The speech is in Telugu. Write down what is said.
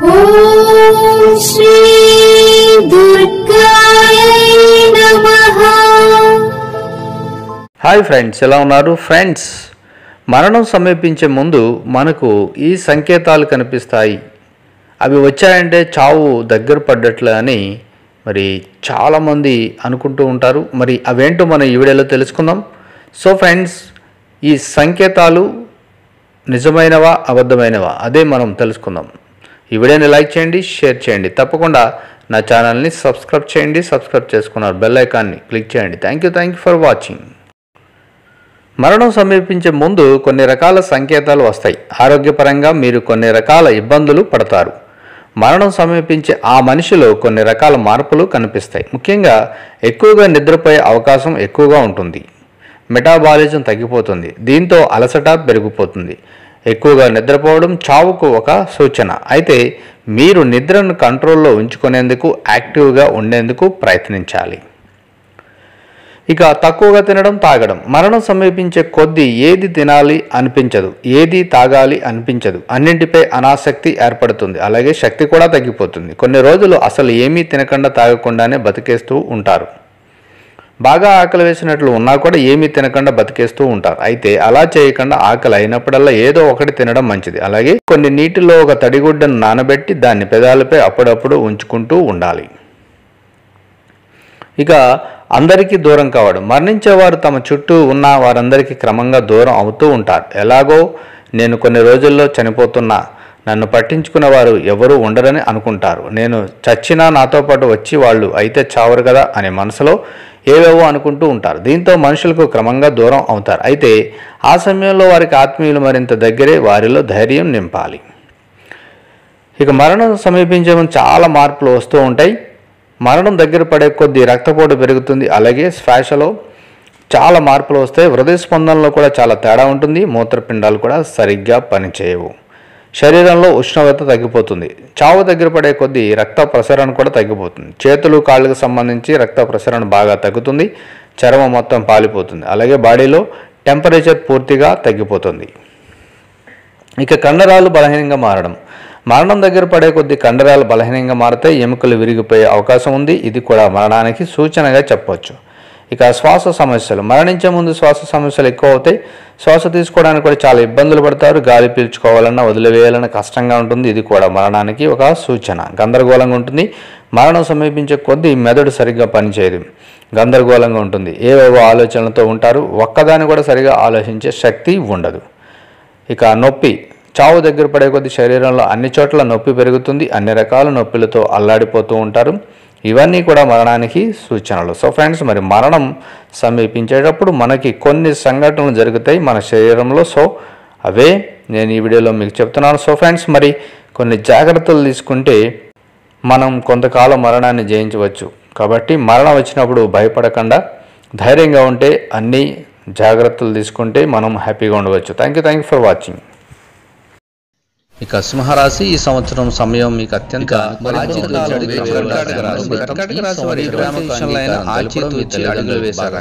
ॐ श्री दुर्गायै नमः హాయ్ ఫ్రెండ్స్ ఎలా ఉన్నారు ఫ్రెండ్స్ మరణం సమీపించే ముందు మనకు ఈ సంకేతాలు కనిపిస్తాయి అవి వచ్చాయంటే చావు దగ్గర పడ్డట్లు అని మరి చాలామంది అనుకుంటూ ఉంటారు మరి అవేంటో మనం ఈ వీడియోలో తెలుసుకుందాం సో ఫ్రెండ్స్ ఈ సంకేతాలు నిజమైనవా అబద్ధమైనవా అదే మనం తెలుసుకుందాం ఈ వీడియోని లైక్ చేయండి షేర్ చేయండి. తప్పకుండా నా ఛానల్ని సబ్స్క్రైబ్ చేయండి సబ్స్క్రైబ్ చేసుకున్నారు బెల్ ఐకాన్ని క్లిక్ చేయండి. Thank you thank you for watching మరణం సమీపించే ముందు కొన్ని రకాల సంకేతాలు వస్తాయి. ఆరోగ్యపరంగా మీరు కొన్ని రకాల ఇబ్బందులు పడతారు. మరణం సమీపించే ఆ మనిషిలో కొన్ని రకాల మార్పులు కనిపిస్తాయి. ముఖ్యంగా ఎక్కువగా నిద్రపోయే అవకాశం ఎక్కువగా ఉంటుంది. మెటాబాలిజం తగ్గిపోతుంది. దీంతో అలసట పెరిగిపోతుంది. ఎక్కువగా నిద్రపోవడం చావుకు ఒక సూచన. అయితే మీరు నిద్రను కంట్రోల్లో ఉంచుకునేందుకు యాక్టివ్గా ఉండేందుకు ప్రయత్నించాలి. ఇక తక్కువగా తినడం తాగడం. మరణం సమీపించే కొద్దీ ఏది తినాలి అనిపించదు ఏది తాగాలి అనిపించదు. అన్నింటిపై అనాసక్తి ఏర్పడుతుంది. అలాగే శక్తి కూడా తగ్గిపోతుంది. కొన్ని రోజులు అసలు ఏమీ తినకుండా తాగకుండానే బతికేస్తూ ఉంటారు. బాగా ఆకలి వేసినట్లు ఉన్నా కూడా ఏమీ తినకుండా బతికేస్తూ ఉంటారు. అయితే అలా చేయకుండా ఆకలి అయినప్పుడల్లా ఏదో ఒకటి తినడం మంచిది. అలాగే కొన్ని నీటిలో ఒక తడిగుడ్డను నానబెట్టి దాన్ని పెదాలపై అప్పుడప్పుడు ఉంచుకుంటూ ఉండాలి. ఇక అందరికీ దూరం కావడం. మరణించేవారు తమ చుట్టూ ఉన్న వారందరికీ క్రమంగా దూరం అవుతూ ఉంటారు. ఎలాగో నేను కొన్ని రోజుల్లో చనిపోతున్నా. నన్ను పట్టించుకున్నవారు ఎవరూ ఉండరని అనుకుంటారు. నేను చచ్చినా నాతో పాటు వచ్చి వాళ్ళు అయితే చావరు కదా అనే మనసులో ఏవేవో అనుకుంటూ ఉంటారు. దీంతో మనుషులకు క్రమంగా దూరం అవుతారు. అయితే ఆ సమయంలో వారికి ఆత్మీయులు మరింత దగ్గరే వారిలో ధైర్యం నింపాలి. ఇక మరణం సమీపించే చాలా మార్పులు వస్తూ ఉంటాయి. మరణం దగ్గర పడే కొద్దీ రక్తపోటు పెరుగుతుంది. అలాగే శ్వాసలో చాలా మార్పులు వస్తాయి. హృదయ స్పందనలో కూడా చాలా తేడా ఉంటుంది. మూత్రపిండాలు కూడా సరిగ్గా పనిచేయవు. శరీరంలో ఉష్ణోగ్రత తగ్గిపోతుంది. చావు దగ్గర పడే కొద్దీ రక్త ప్రసరణ కూడా తగ్గిపోతుంది. చేతులు కాళ్ళకు సంబంధించి రక్త ప్రసరణ బాగా తగ్గుతుంది. చర్మం మొత్తం పాలిపోతుంది. అలాగే బాడీలో టెంపరేచర్ పూర్తిగా తగ్గిపోతుంది. ఇక కండరాలు బలహీనంగా మారడం. మరణం దగ్గర పడే కొద్ది కండరాలు బలహీనంగా మారితే ఎముకలు విరిగిపోయే అవకాశం ఉంది. ఇది కూడా మరణానికి సూచనగా చెప్పవచ్చు ఇక శ్వాస సమస్యలు. మరణించే ముందు శ్వాస సమస్యలు ఎక్కువ అవుతాయి శ్వాస తీసుకోవడానికి కూడా చాలా ఇబ్బందులు పడతారు. గాలి పీల్చుకోవాలన్నా వదిలివేయాలన్నా కష్టంగా ఉంటుంది. ఇది కూడా మరణానికి ఒక సూచన. గందరగోళంగా ఉంటుంది. మరణం సమీపించే కొద్దీ మెదడు సరిగ్గా పనిచేయదు. గందరగోళంగా ఉంటుంది. ఏవేవో ఆలోచనలతో ఉంటారు. ఒక్కదాన్ని కూడా సరిగా ఆలోచించే శక్తి ఉండదు. ఇక నొప్పి. చావు దగ్గర పడే కొద్ది శరీరంలో అన్ని చోట్ల నొప్పి పెరుగుతుంది. అన్ని రకాల నొప్పులతో అల్లాడిపోతూ ఉంటారు. ఇవన్నీ కూడా మరణానికి సూచనలు. సో ఫ్రెండ్స్ మరి మరణం సమీపించేటప్పుడు మనకి కొన్ని సంఘటనలు జరుగుతాయి మన శరీరంలో. సో అవే నేను ఈ వీడియోలో మీకు చెప్తున్నాను. సో ఫ్రెండ్స్ మరి కొన్ని జాగ్రత్తలు తీసుకుంటే మనం కొంతకాలం మరణాన్ని జయించవచ్చు. కాబట్టి మరణం వచ్చినప్పుడు భయపడకుండా ధైర్యంగా ఉంటే అన్ని జాగ్రత్తలు తీసుకుంటే మనం హ్యాపీగా ఉండవచ్చు. Thank you thank you for watching ఇక సింహరాశి ఈ సంవత్సరం సమయం మీకు అత్యంత ఆచితూచి అడుగులు వేశారు.